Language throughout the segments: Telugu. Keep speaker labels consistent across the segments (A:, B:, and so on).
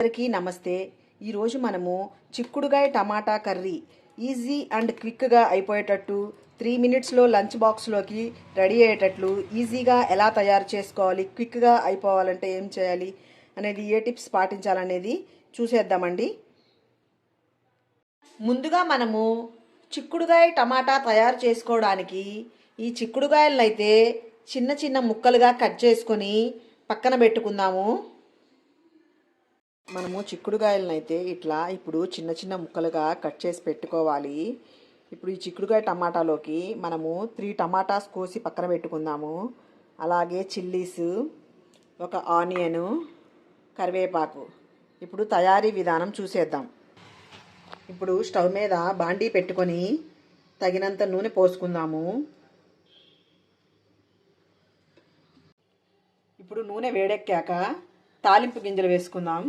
A: అందరికీ నమస్తే ఈరోజు మనము చిక్కుడుగాయ టమాటా కర్రీ ఈజీ అండ్ క్విక్గా అయిపోయేటట్టు త్రీ మినిట్స్లో లంచ్ బాక్స్లోకి రెడీ అయ్యేటట్లు ఈజీగా ఎలా తయారు చేసుకోవాలి క్విక్గా అయిపోవాలంటే ఏం చేయాలి అనేది ఏ టిప్స్ పాటించాలనేది చూసేద్దామండి ముందుగా మనము చిక్కుడుగాయ టమాటా తయారు చేసుకోవడానికి ఈ చిక్కుడుగాయలను అయితే చిన్న చిన్న ముక్కలుగా కట్ చేసుకొని పక్కన పెట్టుకుందాము మనము చిక్కుడుగాయలనైతే ఇట్లా ఇప్పుడు చిన్న చిన్న ముక్కలుగా కట్ చేసి పెట్టుకోవాలి ఇప్పుడు ఈ చిక్కుడుగాయ టమాటాలోకి మనము త్రీ టమాటాస్ కోసి పక్కన పెట్టుకుందాము అలాగే చిల్లీస్ ఒక ఆనియను కరివేపాకు ఇప్పుడు తయారీ విధానం చూసేద్దాం ఇప్పుడు స్టవ్ మీద బాండీ పెట్టుకొని తగినంత నూనె పోసుకుందాము ఇప్పుడు నూనె వేడెక్కాక తాలింపు గింజలు వేసుకుందాం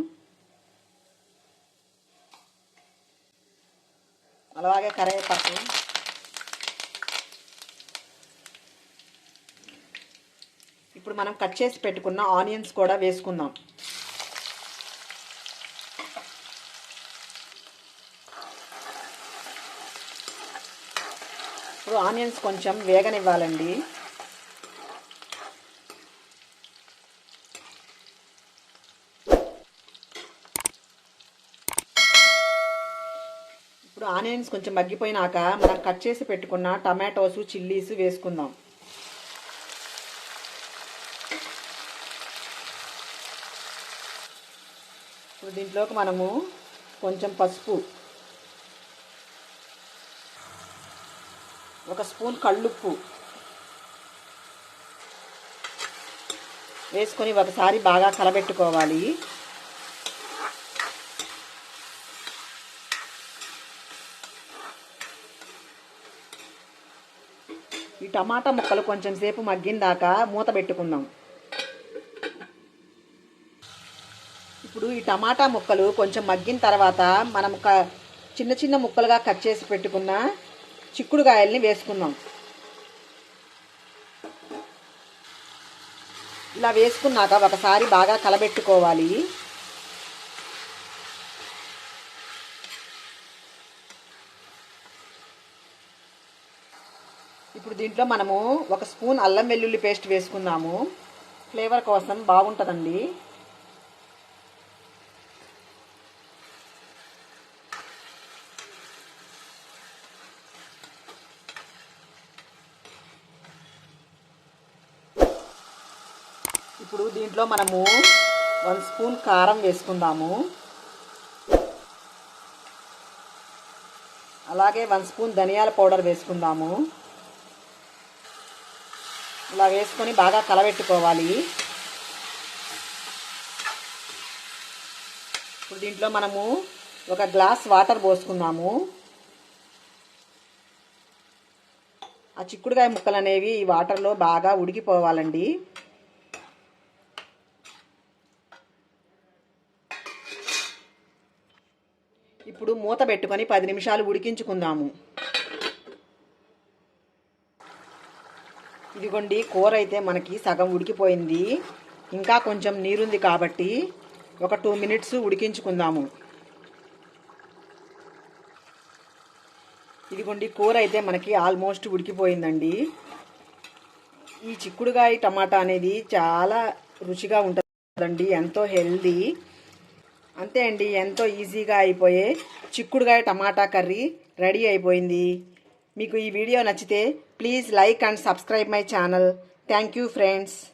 A: అలాగే కరివేపాకు ఇప్పుడు మనం కట్ చేసి పెట్టుకున్న ఆనియన్స్ కూడా వేసుకుందాం ఇప్పుడు ఆనియన్స్ కొంచెం వేగనివ్వాలండి ఇప్పుడు ఆనియన్స్ కొంచెం మగ్గిపోయినాక మనం కట్ చేసి పెట్టుకున్న టమాటోస్ చిల్లీస్ వేసుకుందాం ఇప్పుడు దీంట్లోకి మనము కొంచెం పసుపు ఒక స్పూన్ కళ్ళుప్పు వేసుకొని ఒకసారి బాగా కలబెట్టుకోవాలి ఈ టమాటా ముక్కలు కొంచెం సేపు దాకా మూత పెట్టుకుందాం ఇప్పుడు ఈ టమాటా ముక్కలు కొంచెం మగ్గిన తర్వాత మనం ఒక చిన్న చిన్న ముక్కలుగా కట్ చేసి పెట్టుకున్న చిక్కుడుకాయల్ని వేసుకుందాం ఇలా వేసుకున్నాక ఒకసారి బాగా కలబెట్టుకోవాలి ఇప్పుడు దీంట్లో మనము ఒక స్పూన్ అల్లం వెల్లుల్లి పేస్ట్ వేసుకుందాము ఫ్లేవర్ కోసం బాగుంటుందండి ఇప్పుడు దీంట్లో మనము వన్ స్పూన్ కారం వేసుకుందాము అలాగే వన్ స్పూన్ ధనియాల పౌడర్ వేసుకుందాము ఇలా వేసుకొని బాగా కలబెట్టుకోవాలి ఇప్పుడు దీంట్లో మనము ఒక గ్లాస్ వాటర్ పోసుకున్నాము ఆ చిక్కుడుకాయ ముక్కలు అనేవి ఈ వాటర్లో బాగా ఉడికిపోవాలండి ఇప్పుడు మూత పెట్టుకొని పది నిమిషాలు ఉడికించుకుందాము ఇదిగోండి కూర అయితే మనకి సగం ఉడికిపోయింది ఇంకా కొంచెం నీరుంది కాబట్టి ఒక టూ మినిట్స్ ఉడికించుకుందాము ఇదిగోండి కూర అయితే మనకి ఆల్మోస్ట్ ఉడికిపోయిందండి ఈ చిక్కుడుగాయ టమాటా అనేది చాలా రుచిగా ఉంటుందండి ఎంతో హెల్దీ అంతే అండి ఎంతో ఈజీగా అయిపోయే చిక్కుడుగాయ టమాటా కర్రీ రెడీ అయిపోయింది మీకు ఈ వీడియో నచ్చితే Please like and subscribe my channel. Thank you, friends.